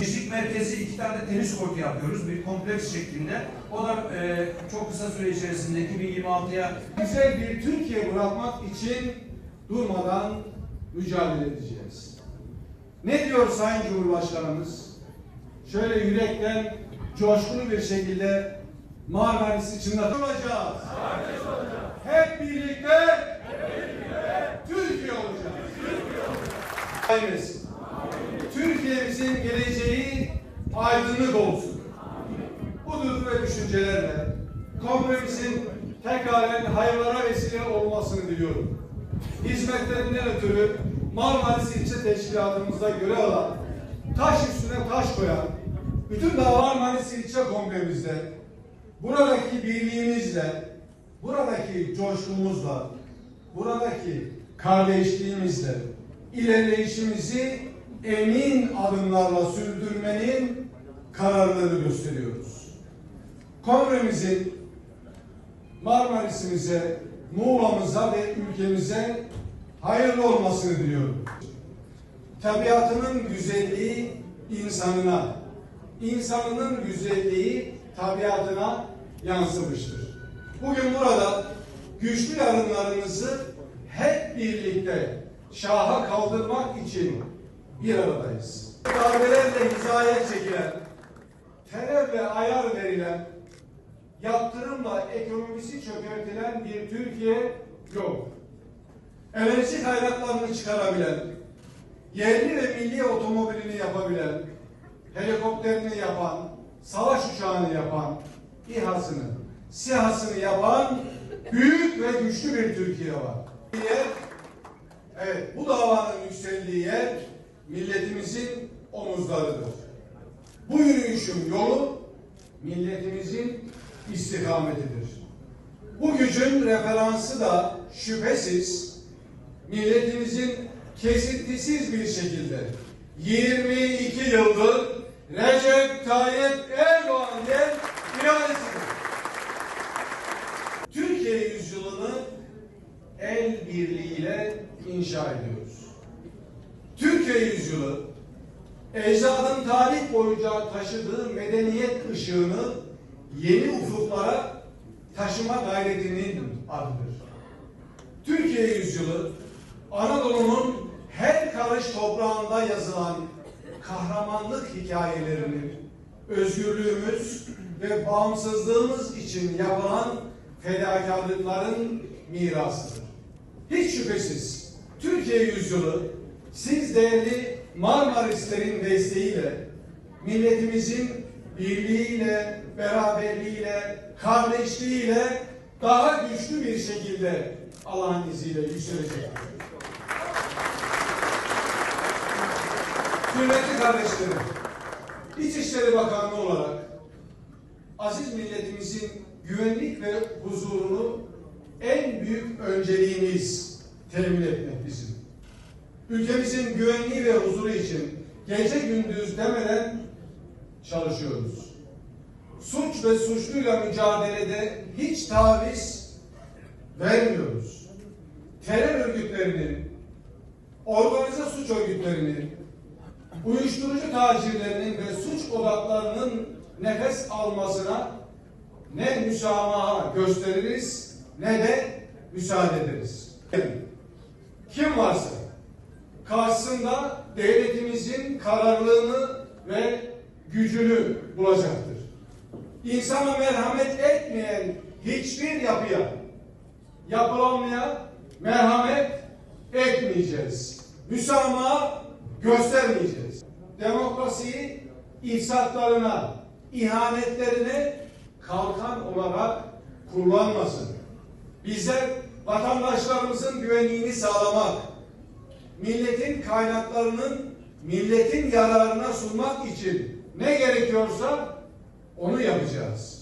Gençlik merkezi iki tane tenis kortu yapıyoruz. Bir kompleks şeklinde. O da e, çok kısa süre içerisinde 2026'ya Güzel bir Türkiye bırakmak için durmadan mücadele edeceğiz. Ne diyor Sayın Cumhurbaşkanımız? Şöyle yürekten coşkulu bir şekilde Marmaris'i çınlatacağız. Hep birlikte, Türkiye olacağız. Aymesin. Türkiye'mizin geleceği aydınlık olsun. Bu duygu ve düşüncelerle kompromisin tekraren hayırlara vesile olmasını diliyorum. Hizmetlerinden ötürü Marmaris İlçe Teşkilatımızda görev alan, taş üstüne taş koyan, bütün dava Marmaris İlçe Kongremizde buradaki birliğimizle, buradaki coşkumuzla, buradaki kardeşliğimizle ilerleyişimizi emin adımlarla sürdürmenin kararlılığını gösteriyoruz. Kongremizin Marmaris'imize, Muğla'mıza ve ülkemize hayırlı olmasını diliyorum. Tabiatının güzelliği insanına, insanının güzelliği tabiatına yansımıştır. Bugün burada güçlü yarınlarımızı hep birlikte şaha kaldırmak için bir aradayız. Darbelerle hizaya çekilen, terörle ayar verilen, yaptırımla ekonomisi çökertilen bir Türkiye yok. Enerji kaynaklarını çıkarabilen, yerli ve milli otomobilini yapabilen, helikopterini yapan, savaş uçağını yapan, İHA'sını, SİHA'sını yapan büyük ve güçlü bir Türkiye var. Evet bu davanın yükseldiği yer milletimizin omuzlarıdır. Bu yürüyüşün yolu milletimizin istikametidir. Bu gücün referansı da şüphesiz milletimizin kesintisiz bir şekilde 22 yıldır Recep Tayyip Erdoğan diye. Türkiye yüzyılını el birliğiyle inşa ediyoruz. Türkiye yüzyılı ecdadın tarih boyunca taşıdığı medeniyet ışığını yeni ufuklara taşıma gayretinin adıdır. Türkiye yüzyılı Anadolu'nun her karış toprağında yazılan kahramanlık hikayelerini özgürlüğümüz ve bağımsızlığımız için yapılan fedakarlıkların mirasıdır. Hiç şüphesiz Türkiye yüzyılı siz değerli Marmarislerin desteğiyle milletimizin birliğiyle, beraberliğiyle, kardeşliğiyle daha güçlü bir şekilde Allah'ın izniyle yükselecek. Kıymetli kardeşlerim, İçişleri Bakanlığı olarak aziz milletimizin güvenlik ve huzurunu en büyük önceliğimiz temin etmek bizim. Ülkemizin güvenliği ve huzuru için gece gündüz demeden çalışıyoruz. Suç ve suçluyla mücadelede hiç taviz vermiyoruz. Terör örgütlerinin, organize suç örgütlerinin, uyuşturucu tacirlerinin ve suç odaklarının nefes almasına ne müsamaha gösteririz ne de müsaade ederiz. Kim varsa karşısında devletimizin kararlılığını ve gücünü bulacaktır. İnsana merhamet etmeyen hiçbir yapıya yapılanmaya merhamet etmeyeceğiz. Müsamaha göstermeyeceğiz. Demokrasiyi ifsatlarına, ihanetlerine kalkan olarak kullanmasın. Bizler vatandaşlarımızın güvenliğini sağlamak, milletin kaynaklarının milletin yararına sunmak için ne gerekiyorsa onu yapacağız.